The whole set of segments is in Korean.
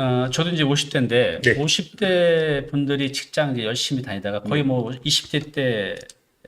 어, 저도 이제 50대인데 네. 50대 분들이 직장 이제 열심히 다니다가 거의 뭐 20대 때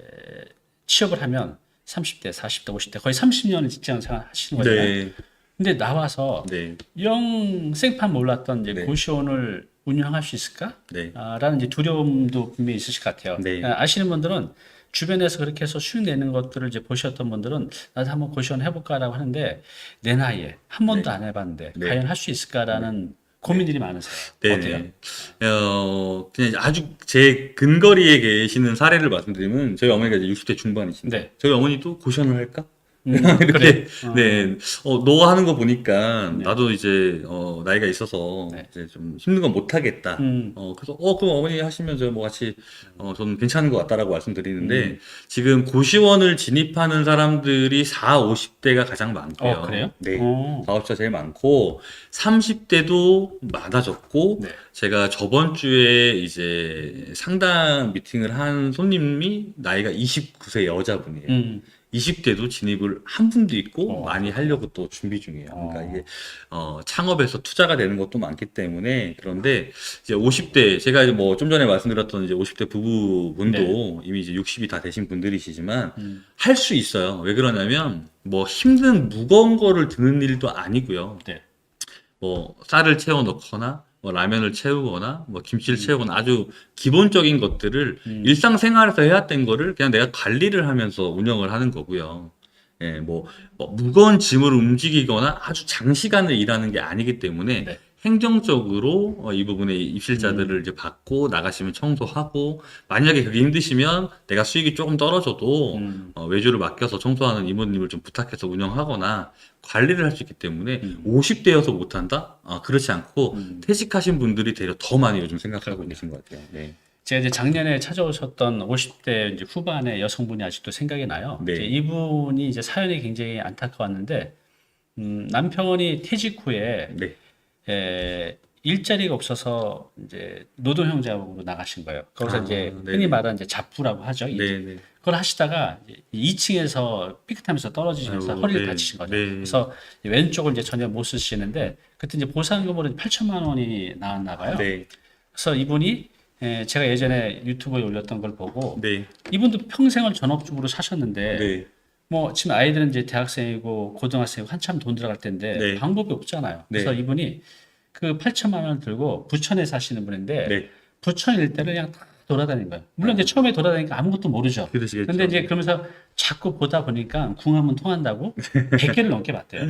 에, 취업을 하면 30대, 40대, 50대 거의 30년을 직장 생활 하시는 거잖아요. 네. 근데 나와서 네. 영 생판 몰랐던 이제 네. 고시원을 운영할 수 있을까? 네. 아, 라는 이제 두려움도 분명히 있으실 것 같아요. 네. 아, 아시는 분들은 주변에서 그렇게 해서 수익 내는 것들을 이제 보셨던 분들은 나도 한번 고시원 해볼까라고 하는데 내 나이에 한 번도 안 해봤는데 네. 과연 할 수 있을까라는 고민들이 많으세요. 어때요? 네. 어, 그냥 아주 제 근거리에 계시는 사례를 말씀드리면 저희 어머니가 이제 60대 중반이신데 네. 저희 어머니도 고시원을 할까? 음, 이렇게 그래. 어. 네, 어, 너가 하는 거 보니까 네. 나도 이제 어, 나이가 있어서 네. 이제 좀 힘든 건 못 하겠다. 음. 어, 그래서 어, 그럼 어머니 하시면 저뭐 같이 어, 저는 괜찮은 것 같다라고 말씀드리는데 음. 지금 고시원을 진입하는 사람들이 4, 50대가 가장 많고요. 어, 그래요? 네. 어. 사업자 제일 많고 30대도 많아졌고 네. 제가 저번 주에 이제 상담 미팅을 한 손님이 나이가 29세 여자분이에요. 음. 20대도 진입을 한 분도 있고 어. 많이 하려고 또 준비 중이에요. 어. 그러니까 이게 어, 창업에서 투자가 되는 것도 많기 때문에 그런데 이제 50대 제가 이제 뭐 좀 전에 말씀드렸던 이제 50대 부부분도 이미 이제 60이 다 되신 분들이시지만 네. 음. 할 수 있어요. 왜 그러냐면 뭐 힘든 무거운 거를 드는 일도 아니고요. 네. 뭐 쌀을 채워 넣거나 뭐 라면을 채우거나 뭐 김치를 음. 채우거나 아주 기본적인 것들을 음. 일상생활에서 해야 된 거를 그냥 내가 관리를 하면서 운영을 하는 거고요. 예, 뭐, 뭐 무거운 짐을 움직이거나 아주 장시간을 일하는 게 아니기 때문에 네. 행정적으로 어, 이 부분에 입실자들을 음. 이제 받고 나가시면 청소하고 만약에 그게 힘드시면 내가 수익이 조금 떨어져도 음. 어, 외주를 맡겨서 청소하는 이모님을 좀 부탁해서 운영하거나 관리를 할 수 있기 때문에 음. 50대여서 못한다? 아, 그렇지 않고 음. 퇴직하신 분들이 되려 더 많이 요즘 생각하고 계신 것 같아요. 네. 제가 이제 작년에 찾아오셨던 50대 이제 후반의 여성분이 아직도 생각이 나요. 네. 이제 이분이 이제 사연이 굉장히 안타까웠는데 음, 남편이 퇴직 후에 네. 에, 일자리가 없어서 이제 노동형제하고 나가신 거예요. 거기서 아, 이제 네네. 흔히 말하는 이제 잡부라고 하죠. 이제 네, 네. 그걸 하시다가 2층에서 삐끗하면서 떨어지면서 아이고, 허리를 네, 다치신 거죠. 네. 그래서 왼쪽을 이제 전혀 못 쓰시는데 그때 이제 보상금으로 8천만 원이 나왔나 봐요. 네. 그래서 이분이 에, 제가 예전에 유튜브에 올렸던 걸 보고 네. 이분도 평생을 전업주부로 사셨는데 네. 뭐 지금 아이들은 이제 대학생이고 고등학생이고 한참 돈 들어갈 때인데 네. 방법이 없잖아요. 그래서 네. 이분이 그 8천만 원을 들고 부천에 사시는 분인데 네. 부천 일대를 그냥 다 돌아다닌 거예요. 물론 이제 처음에 돌아다니니까 아무것도 모르죠. 그러시겠죠. 근데 이제 그러면서 자꾸 보다 보니까 궁합은 통한다고 100개를 넘게 봤대요.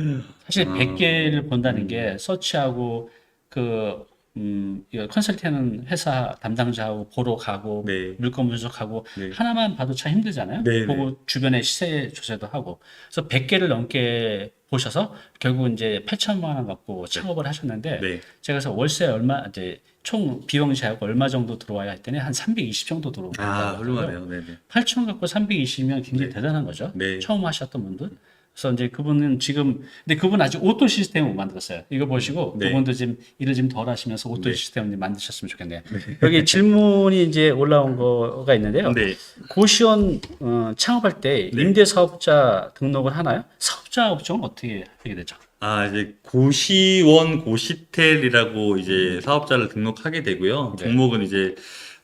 사실 아. 100개를 본다는 게 서치하고 그 음, 이거 컨설팅하는 회사 담당자하고 보러 가고 네. 물건 분석하고 네. 하나만 봐도 참 힘들잖아요. 네, 보고 주변에 시세 조사도 하고. 그래서 100개를 넘게 보셔서 결국 이제 8천만 원 갖고 창업을 하셨는데 네. 제가 그래서 월세 얼마 이제 총 비용 제하고 얼마 정도 들어와야 했더니 한 320 정도 들어오고 아, 훌륭하네요. 네, 네. 8천 갖고 320이면 굉장히 대단한 거죠. 네. 처음 하셨던 분들. 그래서 이제 그분은 지금 근데 그분 아직 오토 시스템을 못 만들었어요. 이거 보시고 네. 그분도 지금 일을 좀 덜 하시면서 오토 네. 시스템을 만드셨으면 좋겠네요. 여기 질문이 이제 올라온 거가 있는데요. 네. 고시원 어, 창업할 때 네. 임대 사업자 등록을 하나요? 사업자 업종은 어떻게 하게 되죠? 아, 이제 고시원 고시텔이라고 이제 사업자를 등록하게 되고요. 네. 종목은 이제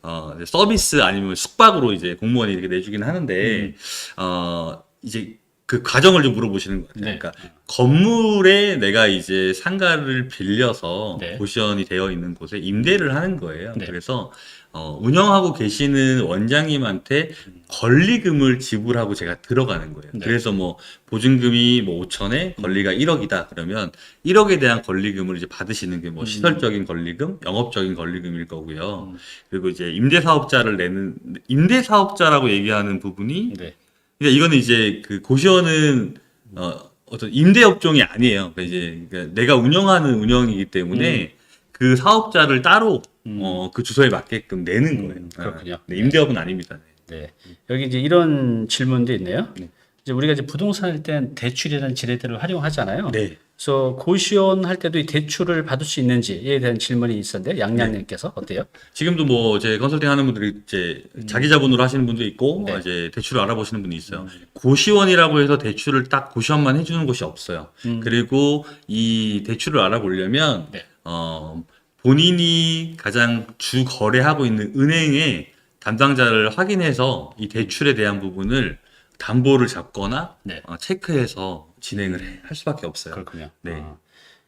어, 이제 서비스 아니면 숙박으로 이제 공무원이 이렇게 내주긴 하는데 음. 어, 이제 그 과정을 좀 물어보시는 것 같아요. 네. 그러니까 건물에 내가 이제 상가를 빌려서 네. 고시원이 되어 있는 곳에 임대를 하는 거예요. 네. 그래서 어, 운영하고 계시는 원장님한테 권리금을 지불하고 제가 들어가는 거예요. 네. 그래서 뭐 보증금이 뭐 5천에 권리가 1억이다 그러면 1억에 대한 권리금을 이제 받으시는 게뭐 음. 시설적인 권리금, 영업적인 권리금일 거고요. 음. 그리고 이제 임대사업자를 내는 임대사업자라고 얘기하는 부분이 네. 그러니까 이거는 이제 그 고시원은 어 어떤 임대 업종이 아니에요. 그러니까 이제 그러니까 내가 운영하는 운영이기 때문에 그 사업자를 따로 음. 어그 주소에 맞게끔 내는 음, 거예요. 그렇군요. 아, 네, 임대업은 아닙니다. 네. 네. 여기 이제 이런 질문도 있네요. 네. 이제 우리가 이제 부동산 할 땐 대출이라는 지뢰들을 활용하잖아요. 네. 그래서 고시원 할 때도 이 대출을 받을 수 있는지에 대한 질문이 있었는데 양양님께서 어때요? 지금도 뭐제 컨설팅 하는 분들이 이제 자기 자본으로 하시는 분도 있고 음. 네. 음. 어, 이제 대출을 알아보시는 분이 있어요. 고시원이라고 해서 대출을 딱 고시원만 해주는 곳이 없어요. 음. 그리고 이 대출을 알아보려면 네. 어, 본인이 가장 주 거래하고 있는 은행의 담당자를 확인해서 이 대출에 대한 부분을 담보를 잡거나 네. 어, 체크해서 진행을 해- 할 수밖에 없어요. 그렇군요. 네. 어.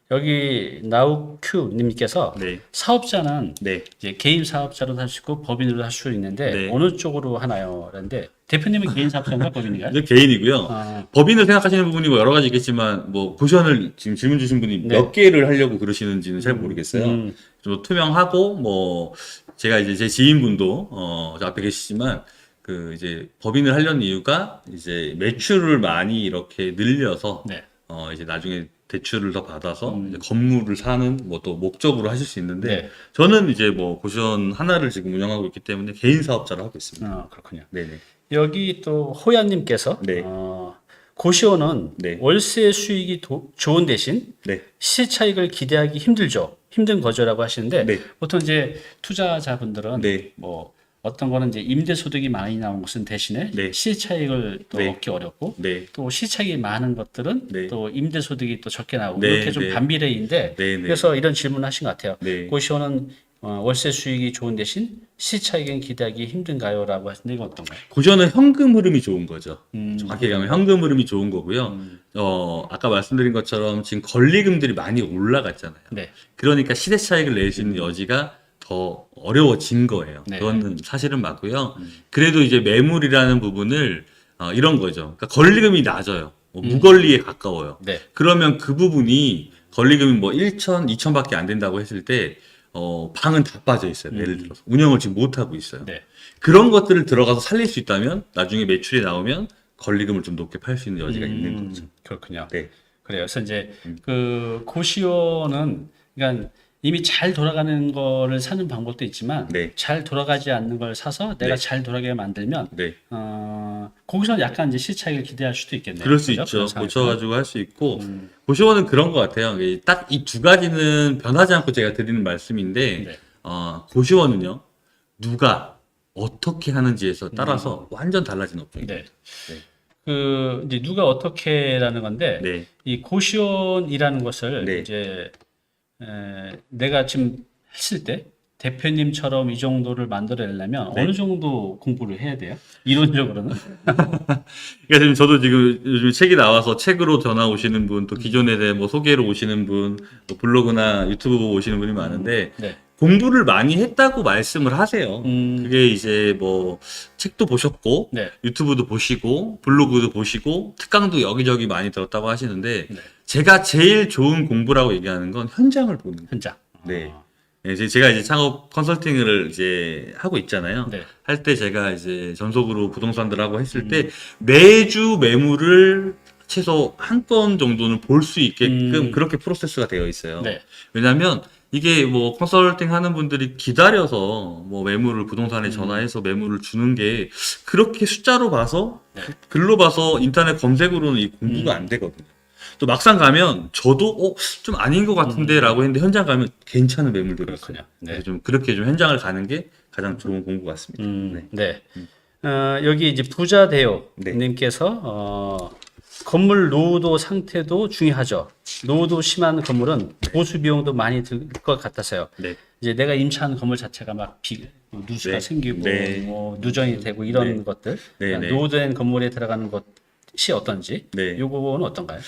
여기 나우큐님께서 네, 사업자는 네, 이제 개인 사업자로도 할 수 있고 법인으로도 할 수 있는데 네. 어느 쪽으로 하나요? 그런데 대표님은 개인 사업자인가 법인인가요? 이제 개인이고요. 아, 법인을 생각하시는 부분이 뭐 여러 가지 있겠지만 뭐 고시원을 지금 질문 주신 분이 네. 몇 개를 하려고 그러시는지는 잘 모르겠어요. 음, 좀 투명하고 뭐 제가 이제 제 지인분도 어 저 앞에 계시지만 그 이제 법인을 하려는 이유가 이제 매출을 많이 이렇게 늘려서 네. 어 이제 나중에 대출을 더 받아서 음. 이제 건물을 사는 뭐 또 목적으로 하실 수 있는데 네. 저는 이제 뭐 고시원 하나를 지금 운영하고 있기 때문에 개인 사업자로 하고 있습니다. 어, 그렇군요. 네네. 여기 또 호야님께서 네. 어, 고시원은 네. 월세 수익이 도- 좋은 대신 네. 시세 차익을 기대하기 힘들죠. 힘든 거죠라고 하시는데 네. 보통 이제 투자자분들은 네. 뭐 어떤 거는 이제 임대 소득이 많이 나온 것은 대신에 네. 시세 차익을 또 네. 얻기 어렵고 네. 또 시세 차익이 많은 것들은 네. 또 임대 소득이 또 적게 나오고 네, 이렇게 좀 네. 반비례인데 네. 네. 그래서 이런 질문을 하신 것 같아요. 네. 고시원은 어, 월세 수익이 좋은 대신 시세 차익은 기대하기 힘든가요?라고 하시는데 이건 어떤가요? 고시원은 현금 흐름이 좋은 거죠. 음, 정확히 얘기하면 현금 흐름이 좋은 거고요. 어, 아까 말씀드린 것처럼 지금 권리금들이 많이 올라갔잖아요. 네. 그러니까 시대 차익을 낼수 있는 여지가 더 어려워진 거예요. 네. 그거는 사실은 맞고요. 그래도 이제 매물이라는 부분을 어, 이런 거죠. 그러니까 권리금이 낮아요. 뭐 무권리에 가까워요. 네. 그러면 그 부분이 권리금이 뭐 1천, 2천밖에 안 된다고 했을 때 어, 방은 다 빠져 있어요. 예를 들어서 운영을 지금 못 하고 있어요. 네. 그런 것들을 들어가서 살릴 수 있다면 나중에 매출이 나오면 권리금을 좀 높게 팔 수 있는 여지가 있는 음, 거죠. 그렇군요. 네. 그래요. 그래서 이제 그 고시원은 그러니까 이미 잘 돌아가는 거를 사는 방법도 있지만 네. 잘 돌아가지 않는 걸 사서 내가 네. 잘 돌아가게 만들면 네. 어, 거기서 약간 이제 시차익을 기대할 수도 있겠네요. 그럴 수 그죠? 있죠. 그런. 고쳐가지고 할 수 있고 음, 고시원은 그런 것 같아요. 딱 이 두 가지는 변하지 않고 제가 드리는 말씀인데 네. 어, 고시원은요 누가 어떻게 하는지에서 따라서 완전 달라진 업종이에요. 네. 그 이제 누가 어떻게라는 건데 네. 이 고시원이라는 것을 네. 이제 에, 내가 지금 했을 때 대표님처럼 이 정도를 만들어내려면 네. 어느 정도 공부를 해야 돼요? 이론적으로는? 그러니까 지금 저도 지금 요즘 책이 나와서 책으로 전화 오시는 분, 또 기존에 대해 뭐 소개로 오시는 분, 또 블로그나 유튜브 보고 오시는 분이 많은데 네. 공부를 많이 했다고 말씀을 하세요. 음, 그게 이제 뭐 책도 보셨고 네. 유튜브도 보시고 블로그도 보시고 특강도 여기저기 많이 들었다고 하시는데 네. 제가 제일 좋은 공부라고 얘기하는 건 현장을 보는 거예요. 현장. 네. 어, 예, 이제 제가 이제 창업 컨설팅을 이제 하고 있잖아요. 네. 할 때 제가 이제 전속으로 부동산들하고 했을 음. 때 매주 매물을 최소 한 건 정도는 볼 수 있게끔 음. 그렇게 프로세스가 되어 있어요. 네. 왜냐하면 이게 뭐 컨설팅 하는 분들이 기다려서 뭐 매물을 부동산에 음. 전화해서 매물을 주는 게 그렇게 숫자로 봐서 네. 글로 봐서 인터넷 검색으로는 이 공부가 음. 안 되거든요. 또 막상 가면 저도 어, 좀 아닌 것 같은데라고 했는데 현장 가면 괜찮은 매물들이 있어요. 음. 그렇군요. 네. 그래서 좀 그렇게 좀 현장을 가는 게 가장 좋은 공부 같습니다. 음, 네. 네. 어, 여기 이제 부자대요 네. 님께서 어, 건물 노후도 상태도 중요하죠. 노후도 심한 건물은 보수 비용도 많이 들 것 같아서요. 네. 이제 내가 임차한 건물 자체가 막 비, 누수가 네. 생기고 네. 뭐 누전이 되고 이런 네. 것들 네, 그러니까 네. 노후된 건물에 들어가는 것 이 어떤지 네. 요거는 어떤가요?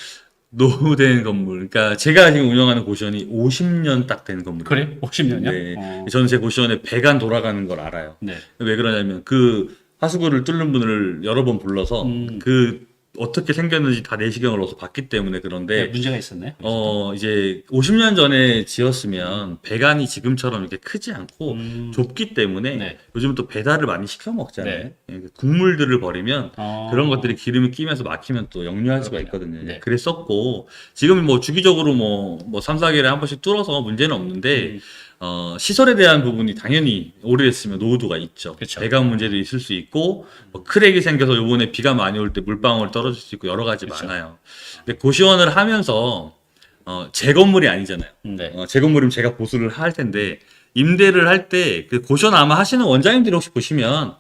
노후된 건물. 그러니까 제가 지금 운영하는 고시원이 50년 딱 된 건물. 그래? 50년이요? 네. 어, 저는 제 고시원에 배관 돌아가는 걸 알아요. 네. 왜 그러냐면 그 하수구를 뚫는 분을 여러 번 불러서 음. 그 어떻게 생겼는지 다 내시경을 넣어서 봤기 때문에 네, 그런데 문제가 있었네. 어 이제 50년 전에 지었으면 배관이 지금처럼 이렇게 크지 않고 음, 좁기 때문에 네. 요즘 또 배달을 많이 시켜 먹잖아요. 네. 예, 국물들을 버리면 어, 그런 것들이 기름이 끼면서 막히면 또 역류할 수가. 있거든요. 네. 그랬었고 지금 뭐 주기적으로 뭐, 뭐 3, 4개월에 한 번씩 뚫어서 문제는 없는데 음. 어, 시설에 대한 부분이 당연히 오래됐으면 노후도가 있죠. 그쵸. 배관 문제도 있을 수 있고 뭐 크랙이 생겨서 요번에 비가 많이 올 때 물방울 떨어질 수 있고 여러 가지 그쵸. 많아요. 근데 고시원을 하면서 어, 제 건물이 아니잖아요. 네. 어, 제 건물이면 제가 보수를 할 텐데 임대를 할 때 그 고시원 아마 하시는 원장님들이 혹시 보시면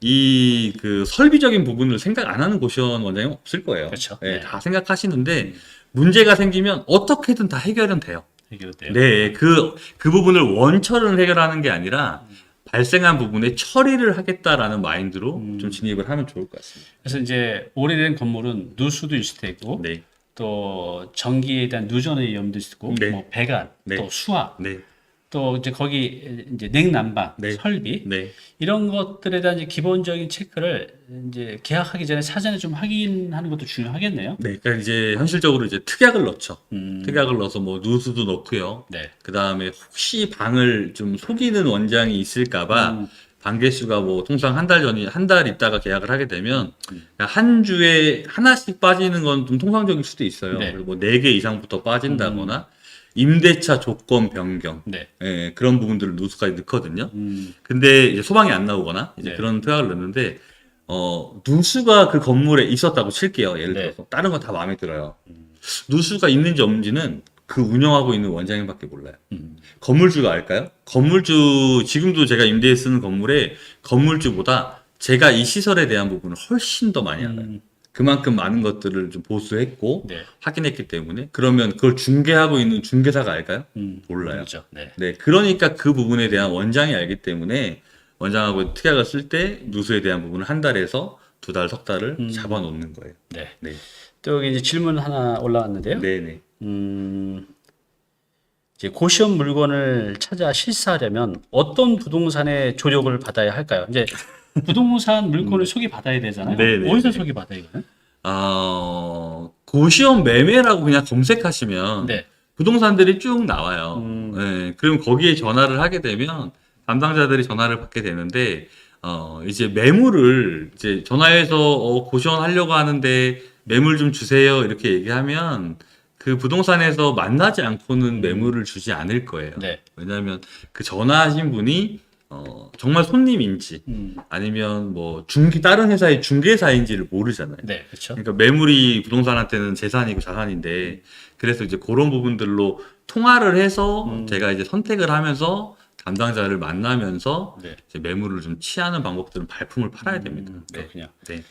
이 그 설비적인 부분을 생각 안 하는 고시원 원장님 없을 거예요. 그렇죠. 예, 네. 다 생각하시는데 문제가 생기면 어떻게든 다 해결은 돼요. 해결돼요. 네, 그, 그 부분을 원처를 해결하는 게 아니라 발생한 부분에 처리를 하겠다라는 마인드로 음. 좀 진입을 하면 좋을 것 같습니다. 그래서 이제 오래된 건물은 누수도 있을 테고 네, 또 전기에 대한 누전의 위험도 있고 네. 뭐 배관 네. 또 수압 네, 또 이제 거기 이제 냉난방 네. 설비 네, 이런 것들에 대한 이제 기본적인 체크를 이제 계약하기 전에 사전에 좀 확인하는 것도 중요하겠네요. 네. 그러니까 이제 현실적으로 이제 특약을 넣죠. 음, 특약을 넣어서 뭐 누수도 넣고요. 네. 그 다음에 혹시 방을 좀 속이는 원장이 있을까봐 음. 방 개수가 뭐 통상 한 달 전이 한 달 있다가 계약을 하게 되면 한 주에 하나씩 빠지는 건 좀 통상적일 수도 있어요. 네. 그리고 뭐 네 개 이상부터 빠진다거나 임대차 조건 변경 네. 예, 그런 부분들을 누수까지 넣거든요. 음, 근데 이제 소방이 안 나오거나 이제 네. 그런 특약을 넣는데 어 누수가 그 건물에 있었다고 칠게요. 예를 네. 들어서 다른 건 다 마음에 들어요. 누수가 있는지 없는지는 그 운영하고 있는 원장님밖에 몰라요. 음. 건물주가 알까요? 건물주 지금도 제가 임대에 쓰는 건물에 건물주보다 제가 이 시설에 대한 부분을 훨씬 더 많이 알아요. 음, 그만큼 많은 것들을 좀 보수했고 네. 확인했기 때문에 그러면 그걸 중개하고 있는 중개사가 알까요? 음, 몰라요. 그렇죠. 네. 네, 그러니까 그 부분에 대한 원장이 알기 때문에 원장하고 특약을 쓸 때 누수에 대한 부분을 한 달에서 두 달, 석 달을 음. 잡아 놓는 거예요. 네. 네, 또 여기 이제 질문 하나 올라왔는데요. 네, 네. 음, 이제 고시원 물건을 찾아 실사하려면 어떤 부동산의 조력을 받아야 할까요? 이제 부동산 물건을 소개 받아야 되잖아요. 음. 네네. 어디서 소개 받아야 되나요? 아, 고시원 매매라고 그냥 검색하시면 네. 부동산들이 쭉 나와요. 음. 네, 그럼 거기에 전화를 하게 되면 담당자들이 전화를 받게 되는데 어, 이제 매물을 이제 전화해서 어, 고시원 하려고 하는데 매물 좀 주세요 이렇게 얘기하면 그 부동산에서 만나지 않고는 매물을 주지 않을 거예요. 네. 왜냐하면 그 전화하신 분이 어, 정말 손님인지 음, 아니면 뭐 중개 다른 회사의 중개사인지를 모르잖아요. 네, 그렇죠. 그러니까 매물이 부동산한테는 재산이고 자산인데 그래서 이제 그런 부분들로 통화를 해서 음. 제가 이제 선택을 하면서 담당자를 만나면서 네. 이제 매물을 좀 취하는 방법들은 발품을 팔아야 됩니다. 음, 네. 그렇군요. 네.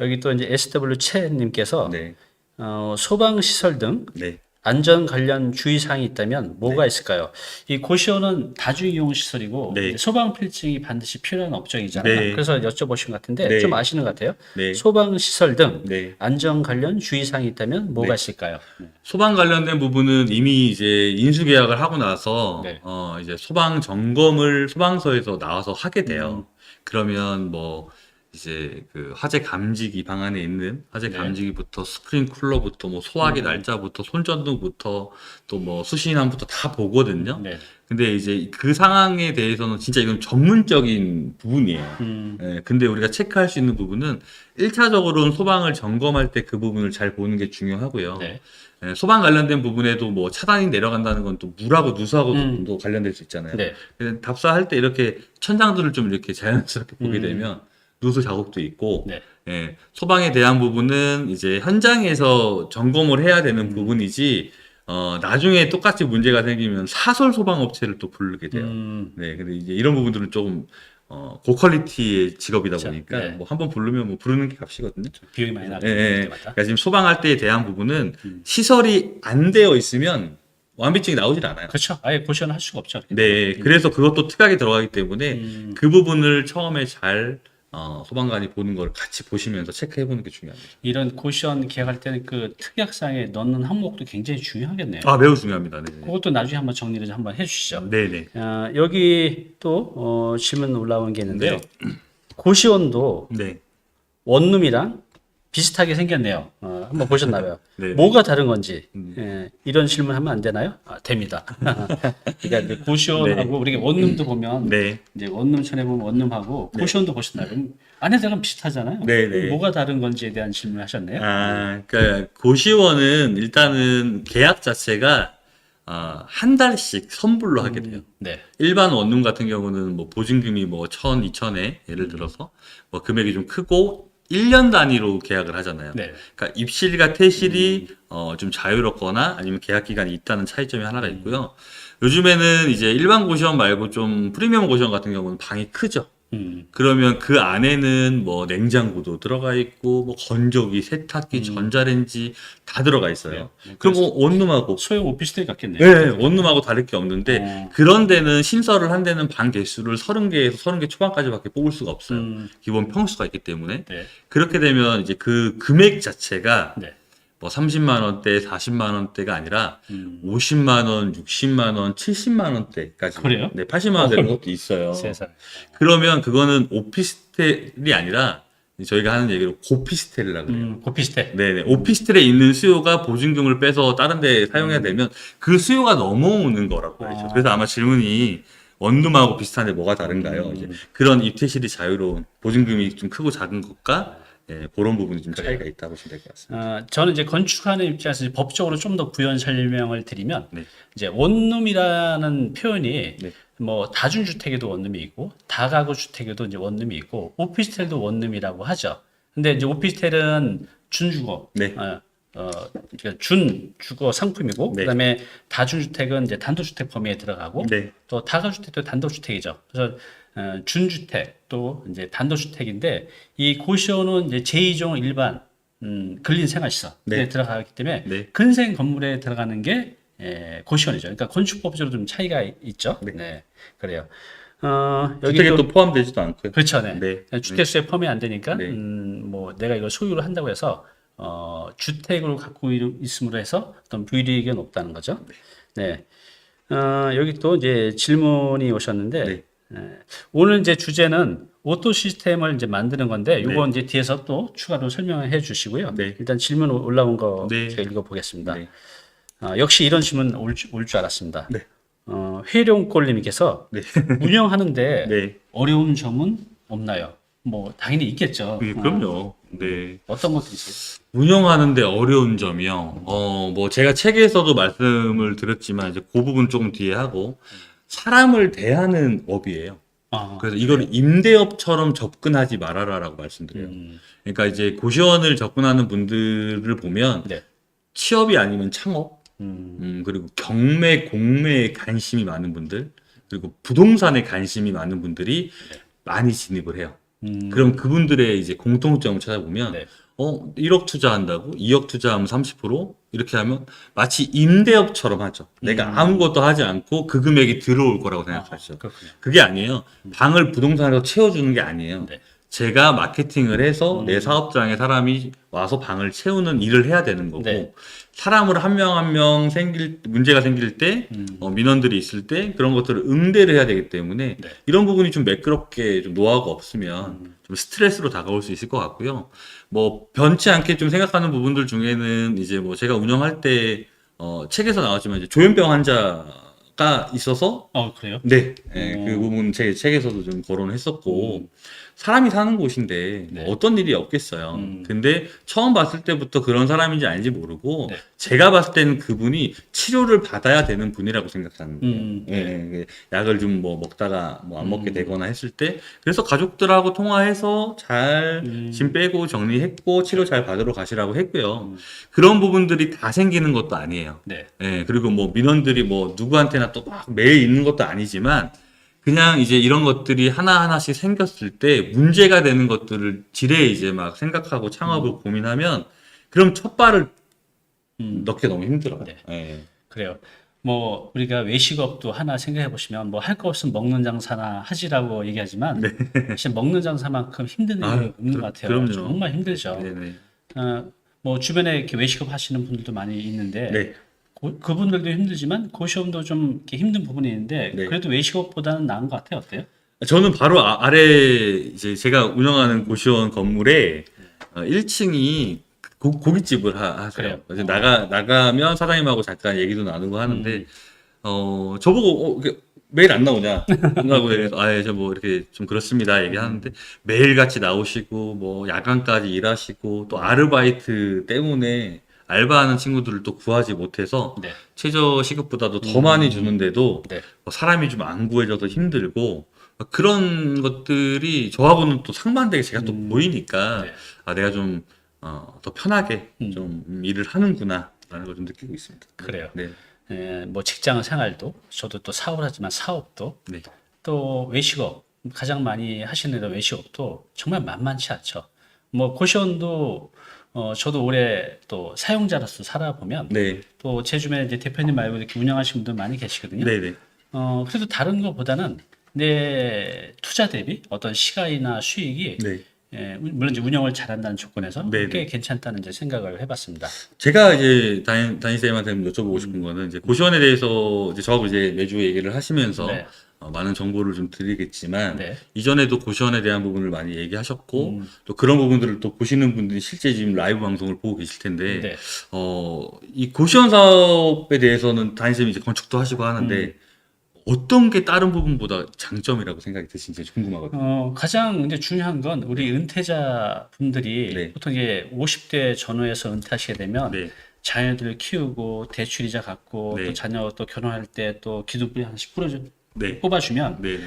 여기 또 이제 SW 채님께서 네. 어, 소방 시설 등 네. 안전 관련 주의사항이 있다면 뭐가 있을까요? 이 고시원은 다중이용 시설이고 네. 소방 필증이 반드시 필요한 업종이잖아요. 네. 그래서 여쭤보신 것 같은데 네. 좀 아시는 것 같아요. 네. 소방 시설 등 네. 안전 관련 주의사항이 있다면 뭐가 네. 있을까요? 소방 관련된 부분은 이미 이제 인수 계약을 하고 나서 네. 어 이제 소방 점검을 소방서에서 나와서 하게 돼요. 음. 그러면 뭐 이제 그 화재 감지기 방 안에 있는 화재 네. 감지기부터 스크린 쿨러부터 뭐 소화기 음. 날짜부터 손전등부터 또 뭐 수신함부터 다 보거든요. 네. 근데 이제 그 상황에 대해서는 진짜 이건 전문적인 부분이에요. 음, 예, 근데 우리가 체크할 수 있는 부분은 1차적으로는 소방을 점검할 때 그 부분을 잘 보는 게 중요하고요. 네. 예, 소방 관련된 부분에도 뭐 차단이 내려간다는 건 또 물하고 누수하고도 음. 또 관련될 수 있잖아요. 네. 답사할 때 이렇게 천장들을 좀 이렇게 자연스럽게 보게 음. 되면 누수 자국도 있고 네. 예, 소방에 대한 부분은 이제 현장에서 점검을 해야 되는 음. 부분이지 어, 나중에 똑같이 문제가 생기면 사설 소방업체를 또 부르게 돼요. 음, 네, 근데 이제 이런 부분들은 조금 어, 고퀄리티의 직업이다 그렇죠. 보니까 네. 뭐 한번 부르면 뭐 부르는 게 값이거든요. 비용이 많이 나게 예, 예. 그러니까 지금 소방할 때에 대한 부분은 음. 시설이 안 되어 있으면 완비증이 나오질 않아요. 그렇죠. 아예 고시원 할 수가 없죠. 네, 그래서 그것도 특약에 들어가기 때문에 음, 그 부분을 처음에 잘 어, 소방관이 보는 걸 같이 보시면서 체크해 보는 게 중요합니다. 이런 고시원 계약할 때는 그 특약상에 넣는 항목도 굉장히 중요하겠네요. 아, 매우 중요합니다. 네, 그것도 나중에 한번 정리를 한번 해주시죠. 네, 네. 아, 여기 또 어, 질문 올라온 게 있는데요. 고시원도 네. 원룸이랑 비슷하게 생겼네요. 어, 한번 보셨나봐요. 네. 뭐가 다른 건지 음. 예, 이런 질문하면 안 되나요? 아, 됩니다. 그러니까 이제 고시원하고 우리가 원룸도 보면 네. 이제 원룸천에 보면 원룸하고 고시원도 보셨나요? 그럼 안에 들어가면 비슷하잖아요. 네, 그럼 네. 뭐가 다른 건지에 대한 질문을 하셨네요. 아, 그러니까 고시원은 일단은 계약 자체가 어, 한 달씩 선불로 하게 돼요. 네. 일반 원룸 같은 경우는 뭐 보증금이 뭐 천, 이천에 예를 들어서 뭐 금액이 좀 크고 1년 단위로 계약을 하잖아요. 네. 그러니까 입실과 퇴실이 어, 좀 자유롭거나 아니면 계약 기간이 있다는 차이점이 하나가 있고요. 요즘에는 이제 일반 고시원 말고 좀 프리미엄 고시원 같은 경우는 방이 크죠. 음. 그러면 그 안에는 뭐 냉장고도 들어가 있고 뭐 건조기, 세탁기, 전자레인지 다 들어가 있어요. 그럼 뭐 원룸하고 소형 오피스텔 같겠네요. 네, 원룸하고 다를 게 없는데 어. 그런 데는 신설을 한 데는 방 개수를 30개에서 30개 초반까지밖에 뽑을 수가 없어요. 음. 기본 평수가 있기 때문에 네. 그렇게 되면 이제 그 금액 자체가 네. 뭐 30만 원대, 40만 원대가 아니라 음. 50만 원, 60만 원, 70만 원대까지. 그래요? 네, 80만 원 되는 것도 있어요. 세상. 그러면 그거는 오피스텔이 아니라 저희가 하는 얘기로 고피스텔이라고 그래요. 음, 오피스텔. 네네. 오피스텔에 있는 수요가 보증금을 빼서 다른 데 사용해야 되면 그 수요가 넘어오는 거라고 아. 해야죠. 그래서 아마 질문이 원룸하고 비슷한데 뭐가 다른가요? 음. 이제 그런 입퇴실이 자유로운 보증금이 좀 크고 작은 것과 예, 그런 부분이 좀 차이가 있다고 보시면 될 것 같습니다. 어, 저는 이제 건축하는 입장에서 법적으로 좀 더 부연 설명을 드리면 네. 이제 원룸이라는 표현이 네. 뭐 다중주택에도 원룸이 있고 다가구 주택에도 이제 원룸이 있고 오피스텔도 원룸이라고 하죠. 근데 이제 오피스텔은 준주거, 네. 어, 어, 그러니까 준주거 상품이고 네. 그다음에 다중주택은 이제 단독주택 범위에 들어가고 네. 또 다가주택도 단독주택이죠. 그래서 어, 준주택 또 이제 단독주택인데 이 고시원은 이제 제2종 일반 음, 근린 생활시설에 네. 들어가기 때문에 네. 근생 건물에 들어가는 게 에, 고시원이죠. 그러니까 건축법적으로 좀 차이가 이- 있죠. 네. 네, 그래요. 어, 여기 주택에 또또 포함되지도 않고요. 그렇죠, 네. 네. 주택수에 포함이 안 되니까 네. 음, 뭐 내가 이걸 소유를 한다고 해서 어, 주택으로 갖고 이- 있음으로 해서 어떤 불이익은 없다는 거죠. 네. 어, 여기 또 이제 질문이 오셨는데 네. 예, 오늘 이제 주제는 오토 시스템을 이제 만드는 건데 이거 네. 이제 뒤에서 또 추가로 설명해 주시고요. 네. 일단 질문 올라온 거 네. 제가 읽어 보겠습니다. 네. 어, 역시 이런 질문 올줄 알았습니다. 네. 어, 회룡골님께서 네. 운영하는데 네. 어려운 점은 없나요? 뭐 당연히 있겠죠. 예, 그럼요. 네. 어떤 것들이 있어요? 운영하는데 어려운 점이요. 어, 뭐 제가 책에서도 말씀을 드렸지만 이제 그 부분 조금 뒤에 하고 사람을 대하는 업이에요. 아, 그래서 이걸 임대업처럼 접근하지 말아라라고 말씀드려요. 음, 그러니까 이제 고시원을 접근하는 분들을 보면 네. 취업이 아니면 창업, 음, 음, 그리고 경매, 공매에 관심이 많은 분들, 그리고 부동산에 관심이 많은 분들이 많이 진입을 해요. 음, 그럼 그분들의 이제 공통점을 찾아보면 네. 어 1억 투자한다고 2억 투자하면 30% 이렇게 하면 마치 임대업처럼 하죠. 내가 음. 아무것도 하지 않고 그 금액이 들어올 거라고 아, 생각하죠. 그렇군요. 그게 아니에요. 방을 부동산에서 채워주는 게 아니에요. 네. 제가 마케팅을 해서 음. 내 사업장에 사람이 와서 방을 채우는 일을 해야 되는 거고 네. 사람을 한 명 한 명 생길 문제가 생길 때 음, 어, 민원들이 있을 때 그런 것들을 응대를 해야 되기 때문에 네. 이런 부분이 좀 매끄럽게 좀 노하우가 없으면 음. 좀 스트레스로 다가올 수 있을 것 같고요. 뭐 변치 않게 좀 생각하는 부분들 중에는 이제 뭐 제가 운영할 때 어, 책에서 나왔지만 이제 조현병 환자 가 있어서 어 그래요? 네, 예, 오. 그 부분 제 책에서도 좀 거론을 했었고 음. 사람이 사는 곳인데 뭐 네. 어떤 일이 없겠어요. 음. 근데 처음 봤을 때부터 그런 사람인지 아닌지 모르고 네. 제가 봤을 때는 그분이 치료를 받아야 되는 분이라고 생각하는 거예요. 음, 예, 예, 약을 좀 뭐 먹다가 뭐 안 먹게 음. 되거나 했을 때 그래서 가족들하고 통화해서 잘 음. 짐 빼고 정리했고 치료 잘 받으러 가시라고 했고요. 음. 그런 부분들이 다 생기는 것도 아니에요. 네. 예, 그리고 뭐 민원들이 뭐 누구한테나 또 막 매일 있는 것도 아니지만 그냥 이제 이런 것들이 하나하나씩 생겼을 때 문제가 되는 것들을 지레 이제 막 생각하고 창업을 고민하면 그럼 첫 발을 음. 넣기 너무 힘들어요. 네. 예. 그래요. 뭐 우리가 외식업도 하나 생각해 보시면 뭐 할 거 없으면 먹는 장사나 하지라고 얘기하지만 사실 먹는 장사만큼 힘든 일이 네. 아유, 없는 그- 것 같아요. 그럼요. 정말 힘들죠. 네네. 어, 뭐 주변에 이렇게 외식업 하시는 분들도 많이 있는데 네. 고- 그분들도 힘들지만 고시업도 좀 이렇게 힘든 부분이 있는데 네. 그래도 외식업보다는 나은 것 같아요. 어때요? 저는 바로 아, 래 이제 제가 운영하는 고시원 건물에 어, 1층이 고, 고깃집을 하, 하세요. 그래요? 그래서 나가 나가면 사장님하고 잠깐 얘기도 나누고 하는데 음. 어 저보고 어, 이게 매일 안 나오냐? 라고 해서 아예 저 뭐 이렇게 좀 그렇습니다 얘기하는데 매일 같이 나오시고 뭐 야간까지 일하시고 또 아르바이트 때문에 알바하는 친구들을 또 구하지 못해서 네. 최저 시급보다도 더 음. 많이 주는데도 네. 뭐 사람이 좀 안 구해져서 힘들고 그런 것들이 저하고는 또 상반되게 제가 또 음. 보이니까 네. 아 내가 좀 어, 더 편하게 음. 좀 일을 하는구나 라는 걸 좀 느끼고 있습니다. 그래요. 네. 에, 뭐 직장 생활도 저도 또 사업을 하지만 사업도 네. 또 외식업 가장 많이 하시는 외식업도 정말 만만치 않죠. 뭐 고시원도 어, 저도 올해 또 사용자로서 살아보면 네. 또 제 주변에 이제 대표님 말고 이렇게 운영하시는 분들 많이 계시거든요. 네네. 어, 그래도 다른 것보다는 내 투자 대비 어떤 시가이나 수익이 네. 예, 물론 이제 운영을 잘한다는 조건에서 네네. 꽤 괜찮다는 이제 생각을 해봤습니다. 제가 이제 담임 담임쌤한테 여쭤보고 싶은 거는 이제 고시원에 대해서 이제 저하고 이제 매주 얘기를 하시면서 네. 어, 많은 정보를 좀 드리겠지만 네. 이전에도 고시원에 대한 부분을 많이 얘기하셨고 음. 또 그런 부분들을 또 보시는 분들이 실제 지금 라이브 방송을 보고 계실 텐데 네. 어, 이 고시원 사업에 대해서는 담임쌤이 이제 건축도 하시고 하는데 음. 어떤 게 다른 부분보다 장점이라고 생각이 드신지 궁금하거든요. 어, 가장 이제 중요한 건 우리 은퇴자 분들이 네. 보통 이제 50대 전후에서 은퇴하시게 되면 네. 자녀들을 키우고 대출이자 갚고 네. 또 자녀 또 결혼할 때 또 기둥뿌리 하나씩 뿌려주, 네. 뽑아주면 네.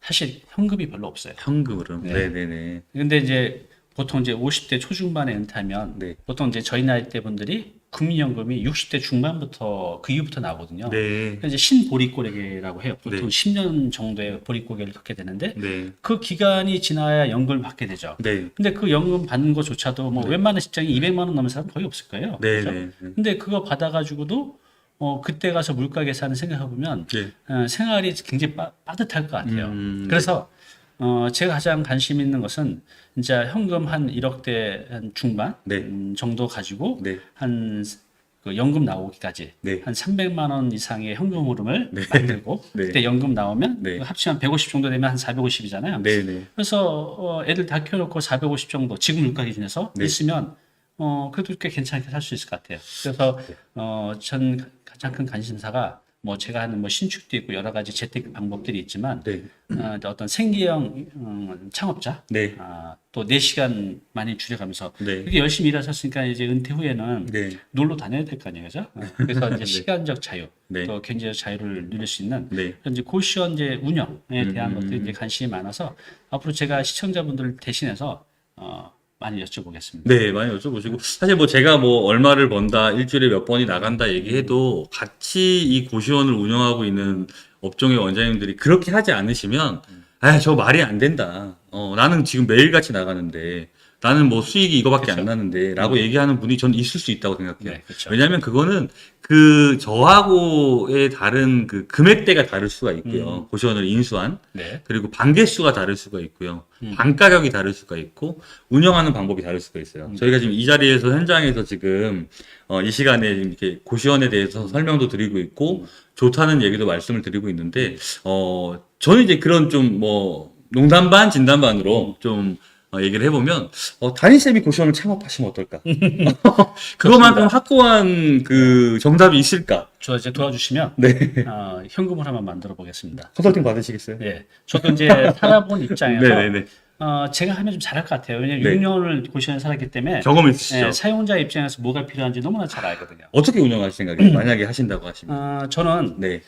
사실 현금이 별로 없어요. 현금으로. 네. 네, 네, 네. 근데 이제 보통 이제 50대 초중반에 은퇴하면 네. 보통 이제 저희 나이 때 분들이 국민연금이 60대 중반부터 그 이후부터 나오거든요. 네. 그래서 이제 신보릿고래라고 해요. 보통 네. 10년 정도의 보릿고개를 갖게 되는데 네. 그 기간이 지나야 연금을 받게 되죠. 네. 근데 그 연금 받는 것조차도 뭐 웬만한 직장이 200만 원 넘는 사람 거의 없을 거예요. 네, 그죠? 네. 네. 근데 그거 받아가지고도 어 그때 가서 물가 계산을 생각해 보면 네. 어, 생활이 굉장히 빠, 빠듯할 것 같아요. 음, 그래서 어 제가 가장 관심 있는 것은 진짜 현금 한 1억대 한 중반 네. 음, 정도 가지고 네. 한그 연금 나오기까지 네. 한 300만 원 이상의 현금 흐름을 네. 만들고 네. 그때 연금 나오면 네. 합치면 150 정도 되면 한 450이잖아요. 네, 네. 그래서 어, 애들 다 키워놓고 450 정도 지금 물가 기준에서 네. 있으면 어 그래도 꽤 괜찮게 살 수 있을 것 같아요. 그래서 네. 어전 가장 큰 관심사가 뭐 제가 하는 뭐 신축도 있고 여러 가지 재테크 방법들이 있지만 네. 어, 어떤 생계형 음, 창업자 네. 아, 또 4시간 많이 줄여가면서 네. 이렇게 열심히 일하셨으니까 이제 은퇴 후에는 네. 놀러 다녀야 될 거 아니에요, 그죠? 어, 그래서 이제 시간적 자유, 네. 또 경제적 자유를 누릴 수 있는 네. 그런 이제 고시원 이제 운영에 대한 음. 것들이 이제 관심이 많아서 앞으로 제가 시청자분들을 대신해서 어, 많이 여쭤보겠습니다. 네, 많이 여쭤보시고. 사실 뭐 제가 뭐 얼마를 번다, 일주일에 몇 번이 나간다 얘기해도 같이 이 고시원을 운영하고 있는 업종의 원장님들이 그렇게 하지 않으시면, 아, 저 말이 안 된다. 어, 나는 지금 매일 같이 나가는데, 나는 뭐 수익이 이거밖에 안 그쵸. 나는데, 라고 얘기하는 분이 전 있을 수 있다고 생각해요. 네. 왜냐하면 그거는 그 저하고의 다른 그 금액대가 다를 수가 있고요. 고시원을 인수한. 네, 그리고 반개수가 다를 수가 있고요. 음. 반가격이 다를 수가 있고 운영하는 방법이 다를 수가 있어요. 음. 저희가 지금 이 자리에서 현장에서 지금 어, 이 시간에 지금 이렇게 고시원에 대해서 설명도 드리고 있고 좋다는 얘기도 말씀을 드리고 있는데 어 저는 이제 그런 좀 뭐 농담 반 진담 반으로 좀 어, 얘기를 해보면 어, 담임쌤이 고시원을 창업하시면 어떨까? 그거만큼 확고한 그 정답이 있을까? 저 이제 도와주시면 네. 어, 현금을 한번 만들어 보겠습니다. 컨설팅 받으시겠어요? 네, 저도 이제 살아본 입장에서 네네네. 어, 제가 하면 좀 잘할 것 같아요. 왜냐면 네. 6년을 고시원에 살았기 때문에 경험 있으시죠? 네, 사용자 입장에서 뭐가 필요한지 너무나 잘 알거든요. 어떻게 운영하실 생각이에요? 만약에 하신다고 하시면. 어, 저는 네.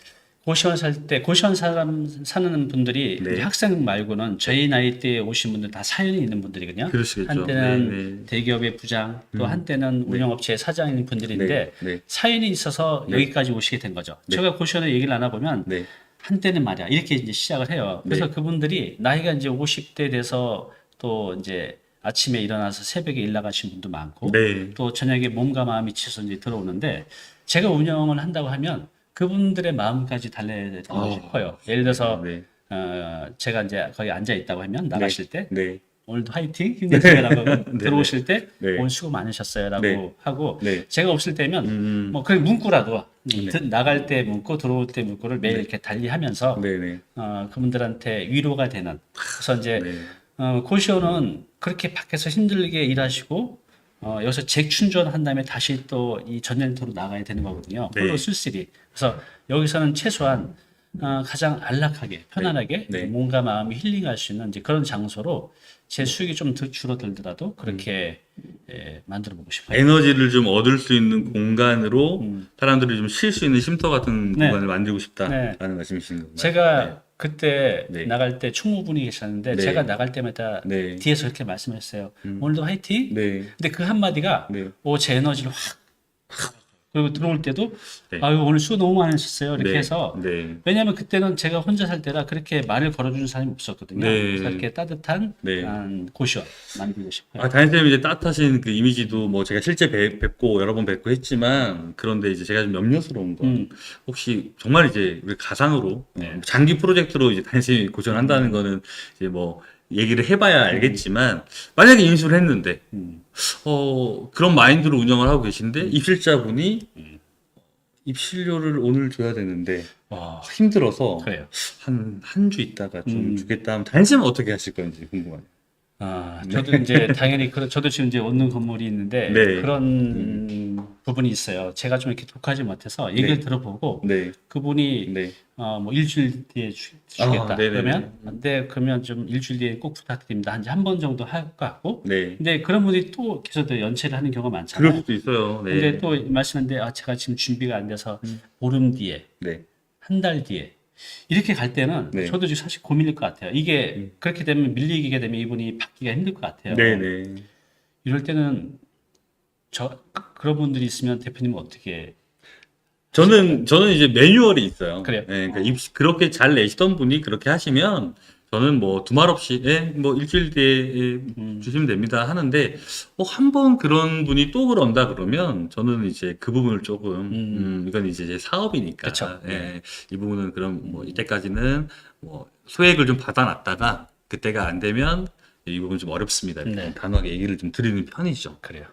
고시원 살 때 고시원 사람 사는 분들이 네. 이제 학생 말고는 저희 나이 때 오신 분들 다 사연이 있는 분들이거든요. 그러시겠죠. 한때는 네, 네. 대기업의 부장, 또 한때는 운영업체 사장인 분들인데 네, 네. 사연이 있어서 네. 여기까지 오시게 된 거죠. 네. 제가 고시원에 얘기를 나눠 보면 네. 한때는 말이야 이렇게 이제 시작을 해요. 그래서 네. 그분들이 나이가 이제 50대 돼서 또 이제 아침에 일어나서 새벽에 일 나가신 분도 많고 네. 또 저녁에 몸과 마음이 치서 이제 들어오는데 제가 운영을 한다고 하면 그분들의 마음까지 달래야 되고 어. 싶어요. 예를 들어서 네. 어, 제가 이제 거기 앉아 있다고 하면 나가실 때 네. 오늘도 화이팅 힘내세요라고 네. 들어오실 때 네. 오늘 수고 많으셨어요라고 네. 하고 네. 제가 없을 때면 음. 뭐 그냥 문구라도 드- 나갈 때 문구 들어올 때 문구를 매일 이렇게 달리하면서 네, 네. 어, 그분들한테 위로가 되는 그래서 이제 네. 어, 고시원은 그렇게 밖에서 힘들게 일하시고 어, 여기서 재충전한 다음에 다시 또 이 전쟁터로 나가야 되는 거거든요. 네. 홀로 쓸쓸히. 그래서 여기서는 최소한 어, 가장 안락하게 편안하게 네. 몸과 마음이 힐링할 수 있는 이제 그런 장소로 제 수익이 좀 더 줄어들더라도 그렇게 예, 만들어 보고 싶어요. 에너지를 좀 얻을 수 있는 공간으로 음. 사람들이 좀 쉴 수 있는 쉼터 같은 네. 공간을 만들고 싶다라는 네. 말씀이신 건가요? 제가 그때 네. 나갈 때 총무분이 계셨는데 네. 제가 나갈 때마다 네. 뒤에서 이렇게 말씀했어요. 음. 오늘도 화이팅. 네. 근데 그 한마디가 네. 오, 제 에너지를 확 그리고 들어올 때도 네. 아유 오늘 수고 너무 많으셨어요 이렇게 네. 해서 네. 왜냐하면 그때는 제가 혼자 살 때라 그렇게 말을 걸어주는 사람이 없었거든요. 네. 그래서 이렇게 따뜻한 네. 음, 고시원 만들고 싶어요. 아, 다인쌤이 이제 따뜻하신 그 이미지도 뭐 제가 실제 뵙, 뵙고 여러 번 뵙고 했지만 그런데 이제 제가 좀 염려스러운 건 음. 혹시 정말 이제 우리 가상으로 네. 어, 장기 프로젝트로 이제 다인쌤이 고전한다는 거는 이제 뭐 얘기를 해봐야 알겠지만 만약에 인수를 했는데 음. 어 그런 마인드로 운영을 하고 계신데 입실자분이 음. 입실료를 오늘 줘야 되는데 와 힘들어서 그래요. 한 한 주 있다가 좀 음. 주겠다 하면 다인쌤은 어떻게 하실 건지 궁금하네요. 아, 저도 이제 당연히 그런 저도 지금 이제 얻는 건물이 있는데 네. 그런 부분이 있어요. 제가 좀 이렇게 독하지 못해서 얘기를 네. 들어보고 네, 그분이 네, 어, 뭐 일주일 뒤에 주, 주겠다 아, 네네네. 그러면 네 그러면 좀 일주일 뒤에 꼭 부탁드립니다. 한 한 번 정도 할 것 같고 네. 근데 그런 분들이 또 계속 또 연체를 하는 경우가 그럴 많잖아요. 수도 있어요. 네. 근데 또 말씀하는데 아 제가 지금 준비가 안 돼서 음. 보름 뒤에 네. 한 달 뒤에 이렇게 갈 때는 네. 저도 지금 사실 고민일 것 같아요. 이게 그렇게 되면 밀리게 되면 이분이 받기가 힘들 것 같아요. 네네. 이럴 때는 저 그- 그런 분들이 있으면 대표님은 어떻게 저는 저는 이제 매뉴얼이 있어요. 그래요? 네, 그러니까 입- 그렇게 잘 내시던 분이 그렇게 하시면 저는 뭐 두말 없이 예, 뭐 일주일 뒤에 예, 주시면 됩니다 하는데 어, 한번 그런 분이 또 그런다 그러면 저는 이제 그 부분을 조금 음, 이건 이제 제 사업이니까 그쵸. 예, 이 부분은 그럼 뭐 이때까지는 뭐 소액을 좀 받아놨다가 그때가 안 되면 이 부분 좀 어렵습니다. 네. 단호하게 얘기를 좀 드리는 편이죠. 그래요?